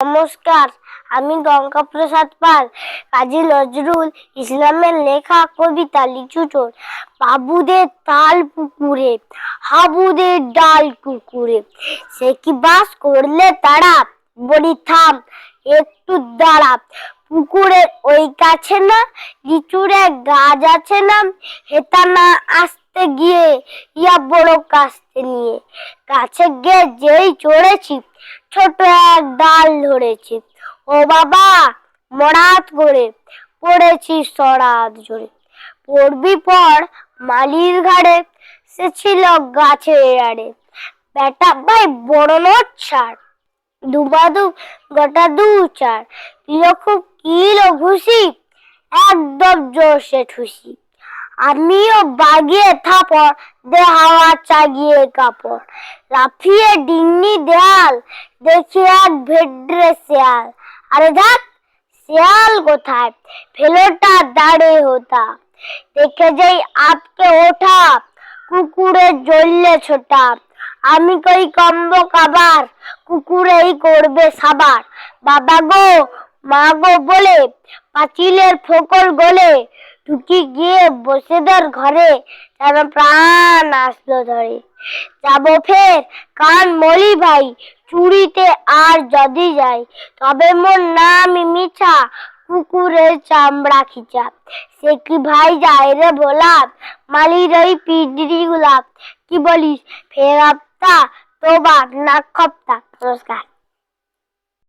নমস্কার, আমি গঙ্গা প্রসাদ পাল, কাজী নজরুল ইসলামের লেখা কবিতা লিচুচোর বাবুদের তাল পুকুরে, হাবুদের ডাল কুকুরে সে কি বাস করলে তারা? বলি, থাম, একটু দাঁড়া। পুকুরের ওই কাছে না, লিচুর গাছ আছে না হেতা না আসতে গিয়ে, ইয়া বড় কাস্তে নিয়ে। কাছে গিয়ে যেই চড়েছি ছোট এক ডাল ধরেছি। ও বাবা, মরাত করে পড়েছি সরাত জোরে। পড়বি পর মালির ঘাড়ে, সে ছিল গাছের আড়ে। বেটা ভাই, বড় নোট ছাড়। দুবাদু, গোটা দু চার। কিলো খুব কিলো ঘুষি একদম জোরসে ঠুসি। আমিও বাগিয়ে থাপড় দে হাওয়া চাগিয়ে কাপড়। লাফিয়ে ডিঙ্গি দেয়াল, দেখি এক ভেডরে শেয়াল। আরে ধাক শেয়াল কোথায়? ফেলোটা দাঁড়ে হতা। দেখে যাই আপকে ওঠা, কুকুরে জ্বললে ছোটা। আমি কই কম্ব কাবার, কুকুরেই করবে সাবার। বাবা গো, মা গো বলে, পাঁচিলের ফোকর গলে ঢুকি গিয়ে বসেদের ঘরে যেন প্রাণ আসলো ধরে। যাব ফের, কান মলি ভাই চুরিতে আর যদি যাই, তবে মোর নাম মিছা কুকুরের চামড়া খিচা। সে কি ভাই যায় রে ভোলাপ, মালির ওই পিজড়ি গুলাপ? কি বলিস, ফের আপতা তোবা না খপ্তা নমস্কার।